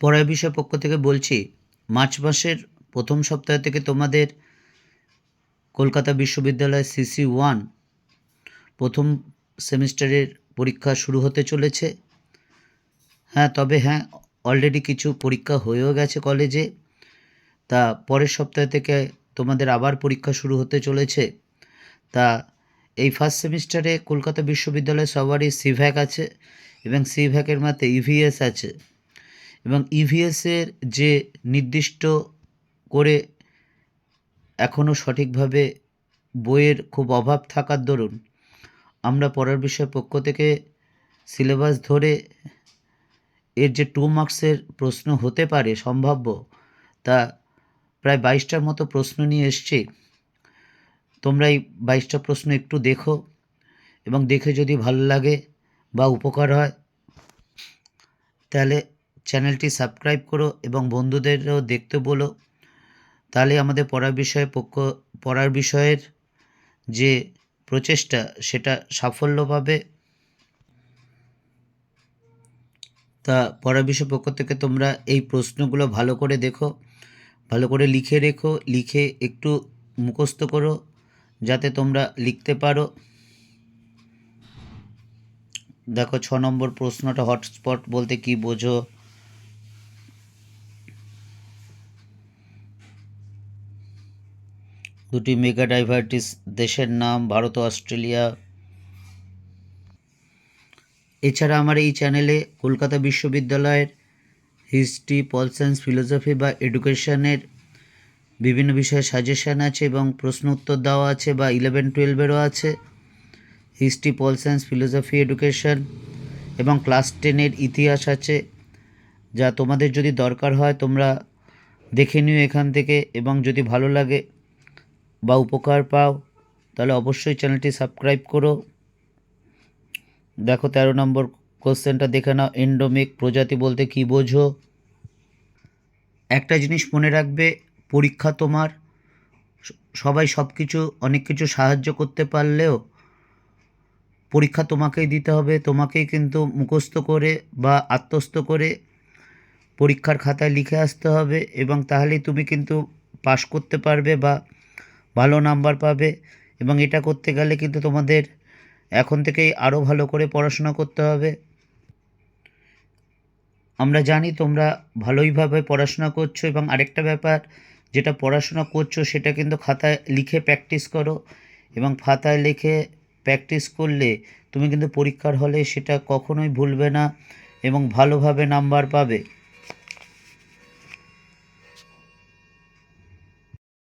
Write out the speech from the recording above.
পড়ার বিষয় পক্ষ থেকে বলছি, মার্চ মাসের প্রথম সপ্তাহ থেকে তোমাদের কলকাতা বিশ্ববিদ্যালয় সিসি ওয়ান প্রথম সেমিস্টারের পরীক্ষা শুরু হতে চলেছে। হ্যাঁ তবে হ্যাঁ অলরেডি কিছু পরীক্ষা হয়েও গেছে কলেজে। তা পরের সপ্তাহ থেকে তোমাদের আবার পরীক্ষা শুরু হতে চলেছে। তা এই ফার্স্ট সেমিস্টারে কলকাতা বিশ্ববিদ্যালয়ে সবারই সিভ্যাক আছে এবং সিভ্যাকের মধ্যে ইভিএস আছে। এবং ইভিএসের যে নির্দিষ্ট করে এখনও সঠিকভাবে বইয়ের খুব অভাব থাকার দরুন আমরা পড়ার বিষয় পক্ষ থেকে সিলেবাস ধরে এর যে টু মার্কসের প্রশ্ন হতে পারে, সম্ভাব্য, তা প্রায় বাইশটার মতো প্রশ্ন নিয়ে এসছি। তোমরা এই বাইশটা প্রশ্ন একটু দেখো এবং দেখে যদি ভালো লাগে বা উপকার হয়, তাহলে চ্যানেলটি সাবস্ক্রাইব করো এবং বন্ধুদেরও দেখতে বলো। তাহলে আমাদের পড়ার বিষয়ে পক্ষ, পড়ার বিষয়ের যে প্রচেষ্টা, সেটা সাফল্য পাবে তা পড়ার বিষয় পক্ষ থেকে তোমরা এই প্রশ্নগুলো ভালো করে দেখো, ভালো করে লিখে রেখো, লিখে একটু মুখস্থ করো, যাতে তোমরা লিখতে পারো। দেখো, ছ নম্বর প্রশ্নটা, হটস্পট বলতে কি বোঝো? দুটি মেগা ডাইভার্টিস দেশের নাম, ভারত অস্ট্রেলিয়া। এছাড়া আমার এই চ্যানেলে কলকাতা বিশ্ববিদ্যালয়ের হিস্ট্রি, পল সায়েন্স, ফিলোসফি বা এডুকেশনের বিভিন্ন বিষয়ে সাজেশান আছে এবং প্রশ্ন উত্তর দেওয়া আছে বা ইলেভেন, টুয়েলভেরও আছে। History, pol science, philosophy, education এবং ক্লাস টেনের ইতিহাস আছে যা তোমাদের যদি দরকার হয় তোমরা দেখে নিও এখান থেকে এবং যদি ভালো লাগে বা উপকার পাও, তাহলে অবশ্যই চ্যানেলটি সাবস্ক্রাইব করো। দেখো তেরো নম্বর কোশ্চেনটা দেখে নাও এন্ডোমিক প্রজাতি বলতে কি বোঝো? একটা জিনিস মনে রাখবে, পরীক্ষা তোমার, সবাই সব কিছু অনেক কিছু সাহায্য করতে পারলেও পরীক্ষা তোমাকেই দিতে হবে, তোমাকেই কিন্তু মুখস্থ করে বা আত্মস্থ করে পরীক্ষার খাতায় লিখে আসতে হবে এবং তাহলেই তুমি কিন্তু পাশ করতে পারবে বা ভালো নাম্বার পাবে এবং এটা করতে গেলে কিন্তু তোমাদের এখন থেকেই আরও ভালো করে পড়াশোনা করতে হবে। আমরা জানি তোমরা ভালোইভাবে পড়াশোনা করছ এবং আরেকটা ব্যাপার, যেটা পড়াশোনা করছ সেটা কিন্তু খাতায় লিখে প্র্যাকটিস করো এবং খাতায় লিখে প্র্যাকটিস করলে তুমি কিন্তু পরীক্ষার হলে সেটা কখনোই ভুলবে না এবং ভালোভাবে নাম্বার পাবে।